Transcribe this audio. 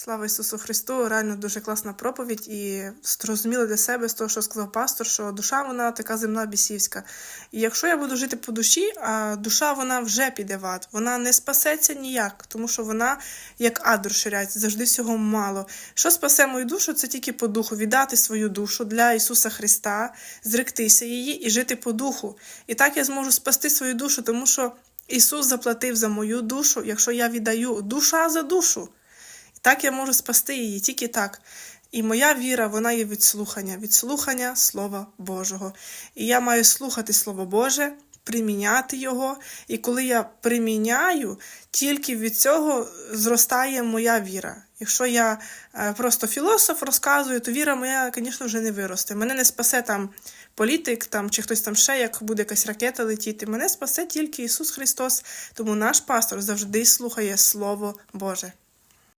Слава Ісусу Христу! Реально дуже класна проповідь і зрозуміла для себе з того, що сказав пастор, що душа вона така земна бісівська. І якщо я буду жити по душі, а душа вона вже піде в ад, вона не спасеться ніяк, тому що вона як ад розширяється, завжди всього мало. Що спасе мою душу, це тільки по духу, віддати свою душу для Ісуса Христа, зректися її і жити по духу. І так я зможу спасти свою душу, тому що Ісус заплатив за мою душу, якщо я віддаю душа за душу. Так я можу спасти її, тільки так. І моя віра, вона є від слухання, від слухання Слова Божого. І я маю слухати Слово Боже, приміняти його. І коли я приміняю, тільки від цього зростає моя віра. Якщо я е, просто філософ розказую, то віра моя, звісно, вже не виросте. Мене не спасе там політик там, чи хтось там ще, як буде якась ракета летіти. Мене спасе тільки Ісус Христос. Тому наш пастор завжди слухає Слово Боже.